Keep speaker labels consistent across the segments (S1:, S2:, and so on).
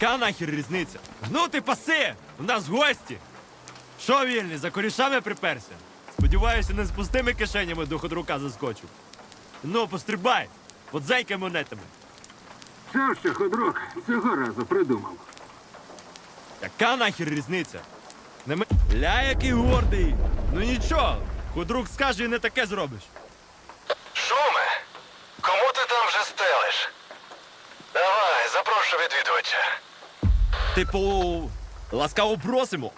S1: Яка нахер різниця? Ну ти паси! У нас гості! Що вільний, за корішами приперся? Сподіваюся, не з пустими кишенями до ходрука заскочив. Ну, пострибай! От зайка монетами.
S2: Що ще, ходрук, цього разу придумав.
S1: Яка нахер різниця? Не ми... Ля, який гордий! Ну нічого, ходрук скаже і не таке зробиш. Типу, ласкаво просимо.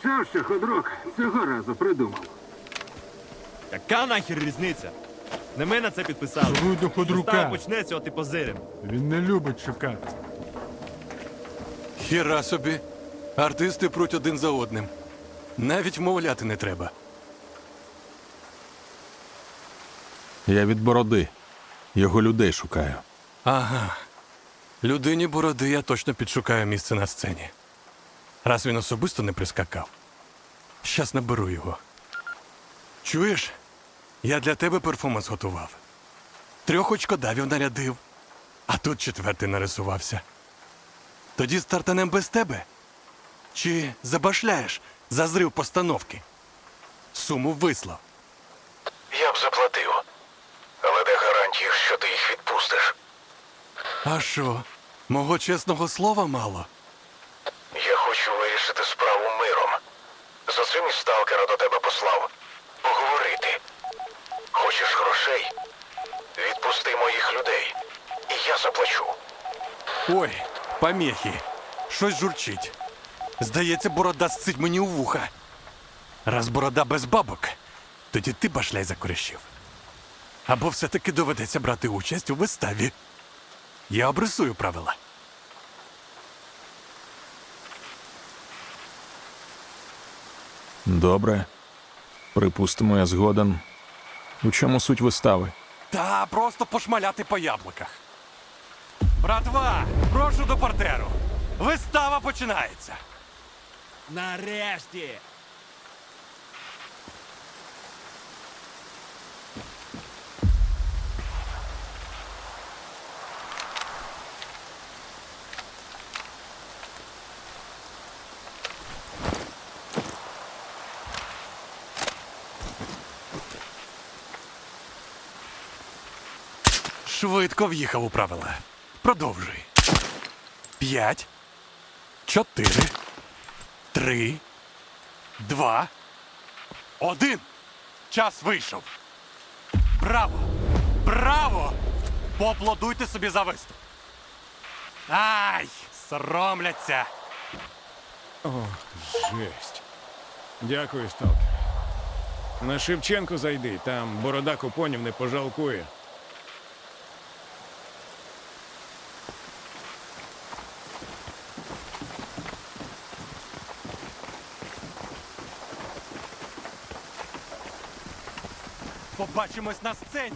S2: Що ще, ходрук, цього разу придумав.
S1: Яка нахер різниця? Не ми на це підписали.
S3: Шуруй до ходрука.
S1: Вистава почнеться, от і позирим.
S3: Він не любить шукати.
S4: Хіра собі. Артисти пруть один за одним. Навіть вмовляти не треба.
S5: Я від бороди. Його людей шукаю.
S4: Ага. Людині бороди я точно підшукаю місце на сцені. Раз він особисто не прискакав. Щас наберу його. Чуєш? Я для тебе перформанс готував. Трьох очкодавів нарядив, а тут четвертий нарисувався. Тоді стартанем без тебе? Чи забашляєш за зрив постановки? Суму вислав.
S6: Я б заплатив. Але де гарантії, що ти їх відпустиш?
S4: А що, мого чесного слова мало?
S6: Я хочу вирішити справу миром. За цим і сталкера до тебе послав. Поговорити. Хочеш грошей? Відпусти моїх людей. І я заплачу.
S4: Ой, помехи. Щось журчить. Здається, борода сцить мені у вуха. Раз борода без бабок, тоді ти башляй за корішів. Або все-таки доведеться брати участь у виставі. Я обрисую правила.
S5: Добре. Припустимо, я згоден. У чому суть вистави?
S4: Та просто пошмаляти по яблуках. Братва, прошу до партеру. Вистава починається.
S1: Нарешті!
S4: Швидко в'їхав у правила. Продовжуй. П'ять. Чотири. Три. Два. Один. Час вийшов. Браво! Браво! Поаплодуйте собі за виступ. Ай! Соромляться.
S3: Жесть. Дякую, сталкер. На Шевченко зайди, там борода купонів не пожалкує.
S4: Побачимось на сцені.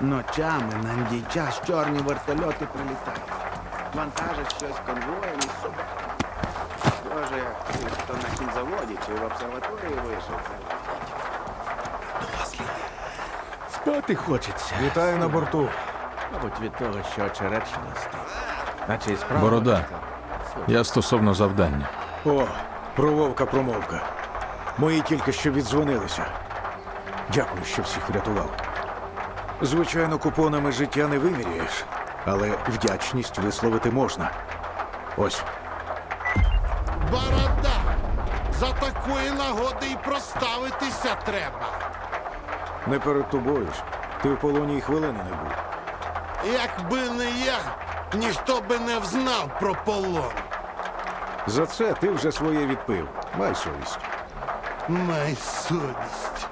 S7: Ночами на час чорні вертольоти прилітають. Вантажать щось конвоєм і супер. Ті, хто на хімзаводі чи в обсерваторії вийшов. Спати хочеться.
S8: Вітаю на борту.
S7: Мабуть, від того, що шелестить. Наче і справа.
S5: Борода. Я стосовно завдання.
S8: О, про вовка промовка. Мої тільки що віддзвонилися. Дякую, що всіх врятував. Звичайно, купонами життя не виміряєш, але вдячність висловити можна. Ось.
S9: Борода! За такої нагоди і проставитися треба.
S8: Не перед тобою ж. Ти в полоні й хвилини не був.
S9: Якби не я, ніхто би не взнав про полон.
S8: За це ти вже своє відпив. Май совість.
S9: Май совість.